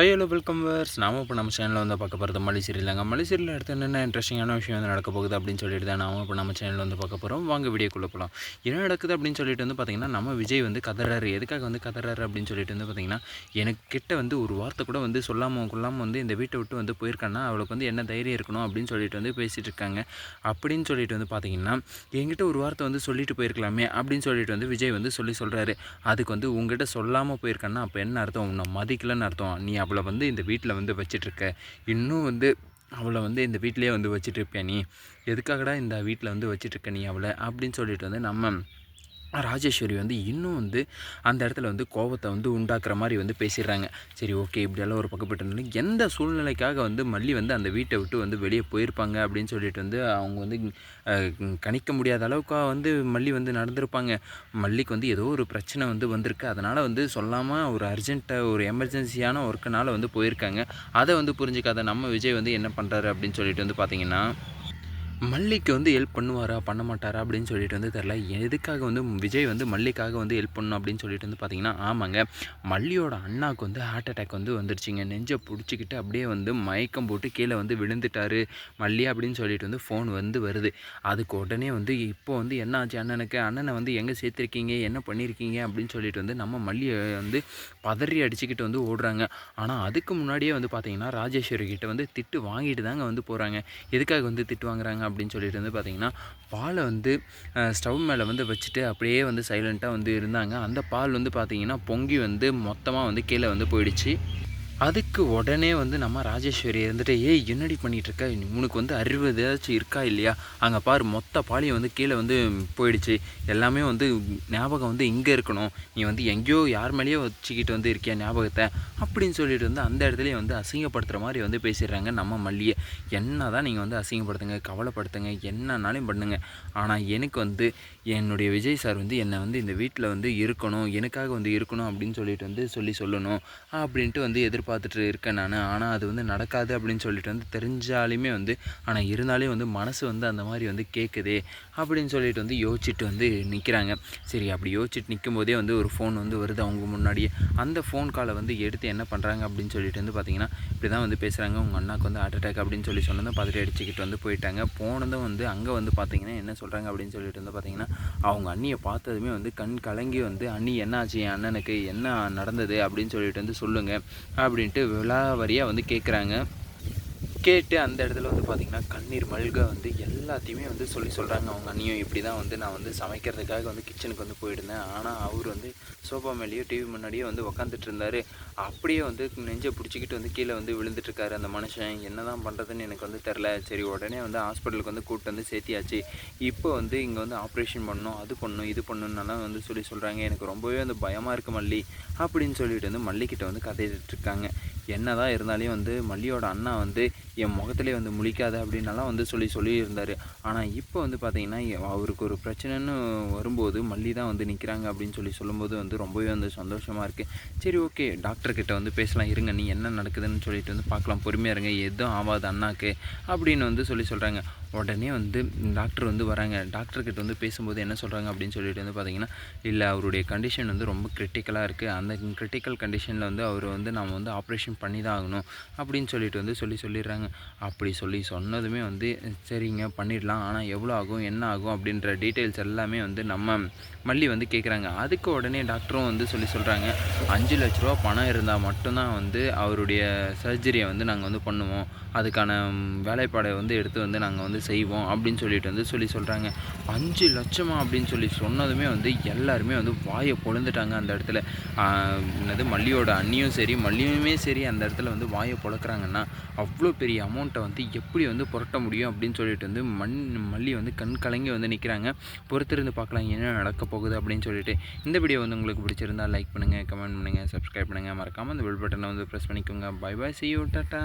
Hello welcome verse நாம இப்போ நம்ம சேனலில் வந்து பார்க்க போகிறது மல்லி சீரியலாங்க மல்லி அடுத்து என்னென்ன இன்ட்ரெஸ்டிங்கான விஷயம் வந்து நடக்க போகுது அப்படின்னு சொல்லிட்டு தான் நாம இப்போ நம்ம சேனலில் வந்து பார்க்க போகிறோம் வாங்க வீடியோக்குள்ளே போகலாம் என்ன நடக்குது அப்படின்னு சொல்லிட்டு வந்து பார்த்திங்கன்னா நம்ம விஜய் வந்து கதறாரு. எதுக்காக வந்து கதறாரு அப்படின்னு சொல்லிட்டு வந்து பார்த்திங்கன்னா எனக்கு கிட்ட வந்து ஒரு வார்த்தை கூட வந்து சொல்லாமல் கொள்ளாமல் வந்து இந்த வீட்டை விட்டு வந்து போயிருக்கான்னா அவளுக்கு வந்து என்ன தைரியம் இருக்கணும் அப்படின்னு சொல்லிட்டு வந்து பேசிகிட்டு இருக்காங்க. அப்படின்னு சொல்லிட்டு வந்து பார்த்திங்கன்னா என்கிட்ட ஒரு வார்த்தை வந்து சொல்லிட்டு போயிருக்கலாமே அப்படின்னு சொல்லிட்டு வந்து விஜய் வந்து சொல்லி சொல்கிறாரு அதுக்கு வந்து உங்ககிட்ட சொல்லாமல் போயிருக்கான்னா அப்போ என்ன அர்த்தம்? உன்னை மதிக்கலன்னு அர்த்தம். நீ அவளை வந்து இந்த வீட்டில் வந்து வச்சிட்ருக்க. இன்னும் வந்து அவளை வந்து இந்த வீட்டிலே வந்து வச்சிட்ருப்பியா நீ? எதுக்காகடா இந்த வீட்டில் வந்து வச்சிட்ருக்க நீ அவளை? அப்படின்னு சொல்லிட்டு வந்து நம்ம ராஜேஸ்வரி வந்து இன்னும் வந்து அந்த இடத்துல வந்து கோபத்தை வந்து உண்டாக்குற மாதிரி வந்து பேசிடுறாங்க. சரி ஓகே இப்படியெல்லாம் ஒரு பக்கப்பட்டு எந்த சூழ்நிலைக்காக வந்து மல்லி வந்து அந்த வீட்டை விட்டு வந்து வெளியே போயிருப்பாங்க அப்படின்னு சொல்லிட்டு வந்து அவங்க வந்து கணிக்க முடியாத அளவுக்கு வந்து மல்லி வந்து நடந்திருப்பாங்க. மல்லிக்கு வந்து ஏதோ ஒரு பிரச்சனை வந்து வந்திருக்கு. அதனால் வந்து சொல்லாமல் ஒரு அர்ஜென்ட்டாக ஒரு எமர்ஜென்சியான ஒர்க்குனால் வந்து போயிருக்காங்க. அதை வந்து புரிஞ்சுக்காத நம்ம விஜய் வந்து என்ன பண்ணுறாரு அப்படின்னு சொல்லிட்டு வந்து பார்த்திங்கன்னா மல்லிக்கு வந்து ஹெல்ப் பண்ணுவாரா பண்ண மாட்டாரா அப்படின்னு சொல்லிட்டு வந்து தெரில எதுக்காக வந்து விஜய் வந்து மல்லிக்காக வந்து ஹெல்ப் பண்ணணும் அப்படின்னு சொல்லிட்டு வந்து பார்த்தீங்கன்னா ஆமாங்க. மல்லியோட அண்ணாவுக்கு வந்து ஹார்ட் அட்டாக் வந்து வந்துருச்சுங்க. நெஞ்சை பிடிச்சிக்கிட்டு அப்படியே வந்து மயக்கம் போட்டு கீழே வந்து விழுந்துட்டாரு மல்லி அப்படின்னு சொல்லிட்டு வந்து ஃபோன் வந்து வருது. அதுக்கு உடனே வந்து இப்போ வந்து என்ன ஆச்சு அண்ணனுக்கு? அண்ணனை வந்து எங்கே சேர்த்துருக்கீங்க? என்ன பண்ணியிருக்கீங்க அப்படின்னு சொல்லிட்டு வந்து நம்ம மல்லியை வந்து பதறி அடிச்சுக்கிட்டு வந்து ஓடுறாங்க. ஆனால் அதுக்கு முன்னாடியே வந்து பார்த்தீங்கன்னா ராஜேஸ்வரி கிட்ட வந்து திட்டு வாங்கிட்டு தாங்க வந்து போகிறாங்க எதுக்காக வந்து திட்டு வாங்குறாங்க அப்படின்னு சொல்லிட்டு வந்து பார்த்திங்கன்னா பாலை வந்து ஸ்டவ் மேலே வந்து வச்சுட்டு அப்படியே வந்து சைலண்ட்டாக வந்து இருந்தாங்க. அந்த பால் வந்து பார்த்திங்கன்னா பொங்கி வந்து மொத்தமாக வந்து கீழே வந்து போயிடுச்சு. அதுக்கு உடனே வந்து நம்ம ராஜேஸ்வரி இருந்துட்டு ஏய் என்னடி பண்ணிகிட்ருக்க உனக்கு வந்து அறிவு ஏதாச்சும் இருக்கா இல்லையா? அங்கே பாரு மொத்த பாலியம் வந்து கீழே வந்து போயிடுச்சு. எல்லாமே வந்து ஞாபகம் வந்து இங்கே இருக்கணும். நீ வந்து எங்கேயோ யார் மேலேயோ வச்சுக்கிட்டு வந்து இருக்கியா ஞாபகத்தை? அப்படின்னு சொல்லிட்டு வந்து அந்த இடத்துலையே வந்து அசிங்கப்படுத்துகிற மாதிரி வந்து பேசிடுறாங்க நம்ம மல்லியை என்ன தான் நீங்கள் வந்து அசிங்கப்படுத்துங்க கவலைப்படுத்துங்க என்னன்னாலும் பண்ணுங்க. ஆனால் எனக்கு வந்து என்னுடைய விஜய் சார் வந்து என்னை வந்து இந்த வீட்டில் வந்து இருக்கணும் எனக்காக வந்து இருக்கணும் அப்படின்னு சொல்லிட்டு வந்து சொல்லி சொல்லணும் அப்படின்ட்டு வந்து எதிர்ப்பு எதிர்பார்த்துட்டு இருக்கேன் நான். ஆனால் அது வந்து நடக்காது அப்படின்னு சொல்லிட்டு வந்து தெரிஞ்சாலுமே வந்து ஆனால் இருந்தாலே வந்து மனசு வந்து அந்த மாதிரி வந்து கேட்குதே அப்படின்னு சொல்லிட்டு வந்து யோசிச்சுட்டு வந்து நிற்கிறாங்க சரி அப்படி யோசிச்சுட்டு நிற்கும் போதே வந்து ஒரு ஃபோன் வந்து வருது. அவங்க முன்னாடியே அந்த ஃபோன் காலை வந்து எடுத்து என்ன பண்ணுறாங்க அப்படின்னு சொல்லிட்டு வந்து பார்த்தீங்கன்னா இப்படி தான் வந்து பேசுகிறாங்க உங்கள் அண்ணாக்கு வந்து ஹார்ட் அட்டாக் அப்படின்னு சொல்லி சொன்னதும் பார்த்துட்டு அடிச்சுக்கிட்டு வந்து போயிட்டாங்க. போனதும் வந்து அங்கே வந்து பார்த்தீங்கன்னா என்ன சொல்கிறாங்க அப்படின்னு சொல்லிட்டு வந்து பார்த்தீங்கன்னா அவங்க அண்ணியை பார்த்ததுமே வந்து கண் கலங்கி வந்து அண்ணி என்ன ஆச்சு என் அண்ணனுக்கு என்ன நடந்தது? அப்படின்னு சொல்லிட்டு வந்து சொல்லுங்கள் அப்படி அப்படின்ட்டு விழாவரியாக வந்து கேட்குறாங்க கேட்டு அந்த இடத்துல வந்து பார்த்திங்கன்னா கண்ணீர் மல்க வந்து எல்லாத்தையுமே வந்து சொல்லி சொல்கிறாங்க அவங்க அண்ணியும் இப்படி தான் வந்து நான் வந்து சமைக்கிறதுக்காக வந்து கிச்சனுக்கு வந்து போயிருந்தேன். ஆனால் அவர் வந்து சோஃபா மேலேயோ டிவி முன்னாடியே வந்து உக்காந்துட்டு இருந்தார். அப்படியே வந்து நெஞ்சை பிடிச்சிக்கிட்டு வந்து கீழே வந்து விழுந்துட்டுருக்காரு அந்த மனுஷன். என்ன தான் பண்ணுறதுன்னு எனக்கு வந்து தெரில சரி உடனே வந்து ஹாஸ்பிட்டலுக்கு வந்து கூப்பிட்டு வந்து சேர்த்தியாச்சு. இப்போ வந்து இங்கே வந்து ஆப்ரேஷன் பண்ணணும் அது பண்ணணும் இது பண்ணணும்னாலாம் வந்து சொல்லி சொல்கிறாங்க எனக்கு ரொம்பவே வந்து பயமாக இருக்குது மல்லி. அப்படின்னு சொல்லிட்டு வந்து மல்லிக்கிட்ட வந்து கதையிட்டுருக்காங்க. என்ன தான் இருந்தாலையும் வந்து மல்லியோட அண்ணா வந்து என் முகத்திலே வந்து முழிக்காத அப்படின்னலாம் வந்து சொல்லி சொல்லியிருந்தார். ஆனால் இப்போ வந்து பார்த்திங்கன்னா அவருக்கு ஒரு பிரச்சனைன்னு வரும்போது மல்லி தான் வந்து நிற்கிறாங்க அப்படின்னு சொல்லி சொல்லும்போது வந்து ரொம்பவே வந்து சந்தோஷமாக இருக்குது சரி ஓகே டாக்டர்கிட்ட வந்து பேசலாம் இருங்க நீ என்ன நடக்குதுன்னு சொல்லிட்டு வந்து பார்க்கலாம் பொறுமையாக இருங்க எதுவும் ஆகாது அண்ணாக்கு அப்படின்னு வந்து சொல்லி சொல்கிறாங்க உடனே வந்து டாக்டர் வந்து வராங்க. டாக்டர்கிட்ட வந்து பேசும்போது என்ன சொல்கிறாங்க அப்படின்னு சொல்லிட்டு வந்து பார்த்தீங்கன்னா இல்லை அவருடைய கண்டிஷன் வந்து ரொம்ப கிரிட்டிக்கலாக இருக்குது அந்த கிரிட்டிக்கல் கண்டிஷனில் வந்து அவர் வந்து நாம் வந்து ஆப்ரேஷன் பண்ணி தான் ஆகணும் அப்படின்னு சொல்லிட்டு வந்து சொல்லி சொல்லிடுறாங்க. அப்படி சொல்லி சொன்னதுமே வந்து சரிங்க பண்ணிடலாம். ஆனால் எவ்வளோ ஆகும் என்ன ஆகும் அப்படின்ற டீட்டெயில்ஸ் எல்லாமே வந்து நம்ம மல்லி வந்து கேட்குறாங்க அதுக்கு உடனே டாக்டரும் வந்து சொல்லி சொல்கிறாங்க அஞ்சு லட்ச ரூபா பணம் இருந்தால் மட்டும்தான் வந்து அவருடைய சர்ஜரியை வந்து நாங்கள் வந்து பண்ணுவோம். அதுக்கான வேலைப்பாடை வந்து எடுத்து வந்து நாங்கள் வந்து செய்வோம் அப்படின்னு சொல்லிட்டு வந்து சொல்லி சொல்கிறாங்க அஞ்சு லட்சமா அப்படின்னு சொல்லி சொன்னதுமே வந்து எல்லாருமே வந்து வாயை பொழுந்துட்டாங்க அந்த இடத்துல. என்னது மல்லியோட அண்ணியும் சரி மல்லியுமே சரி அந்த இடத்துல வந்து வாயை பொழக்கிறாங்கன்னா அவ்வளோ பெரிய அமௌண்ட்டை வந்து எப்படி வந்து புரட்ட முடியும் அப்படின்னு சொல்லிட்டு வந்து மண் மல்லி வந்து கண் கலங்கி வந்து நிற்கிறாங்க பொறுத்திருந்து பார்க்கலாம் என்ன நடக்க போகுது அப்படின்னு சொல்லிட்டு. இந்த வீடியோ வந்து உங்களுக்கு பிடிச்சிருந்தால் லைக் பண்ணுங்கள் கமெண்ட் பண்ணுங்கள் சப்ஸ்கிரைப் பண்ணுங்கள் மறக்காமல் அந்த பெல் பட்டனை வந்து ப்ரெஸ் பண்ணிக்கோங்க. Bye bye see you tata